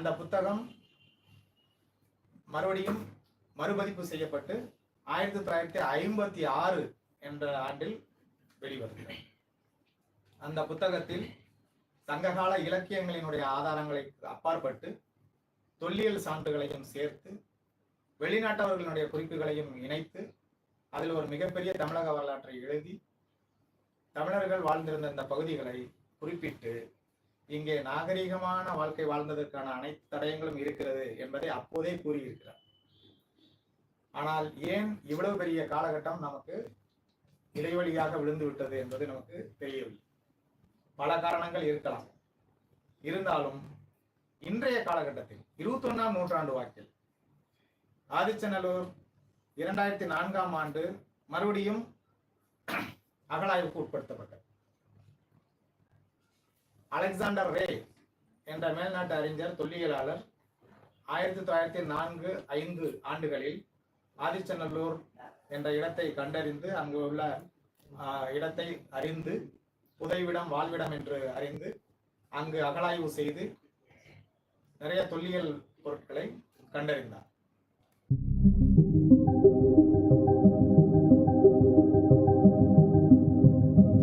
அந்த புத்தகம் மறுபடியும் மறுபதிப்பு செய்யப்பட்டு ஆயிரத்தி தொள்ளாயிரத்தி ஐம்பத்தி ஆறு என்ற ஆண்டில் வெளிவருகிறது. அந்த புத்தகத்தில் சங்ககால இலக்கியங்களினுடைய ஆதாரங்களை அப்பாற்பட்டு தொல்லியல் சான்றுகளையும் சேர்த்து வெளிநாட்டவர்களுடைய குறிப்புகளையும் இணைத்து அதில் ஒரு மிகப்பெரிய தமிழக வரலாற்றை எழுதி தமிழர்கள் வாழ்ந்திருந்த இந்த பகுதிகளை குறிப்பிட்டு இங்கே நாகரிகமான வாழ்க்கை வாழ்ந்ததற்கான அனைத்து தடயங்களும் இருக்கிறது என்பதை அப்போதே கூறியிருக்கிறார். ஆனால் ஏன் இவ்வளவு பெரிய காலகட்டம் நமக்கு இடைவெளியாக விழுந்து விட்டது என்பது நமக்கு தெரியவில்லை. பல காரணங்கள் இருக்கலாம். இருந்தாலும் இன்றைய காலகட்டத்தில் இருபத்தி ஒன்றாம் நூற்றாண்டு வாக்கில் ஆதிச்சநல்லூர் இரண்டாயிரத்தி நான்காம் ஆண்டு மறுபடியும் அகழாய்வுக்கு உட்படுத்தப்பட்டது. அலெக்சாண்டர் ரே என்ற மேல்நாட்டு அறிஞர் தொல்லியலாளர் ஆயிரத்தி தொள்ளாயிரத்தி நான்கு ஐந்து ஆண்டுகளில் ஆதிச்சநல்லூர் என்ற இடத்தை கண்டறிந்து அங்கு உள்ள இடத்தை அறிந்து புதைவிடம் வாழ்விடம் என்று அறிந்து அங்கு அகலாய்வு செய்து நிறைய தொல்லியல் பொருட்களை கண்டறிந்தார்.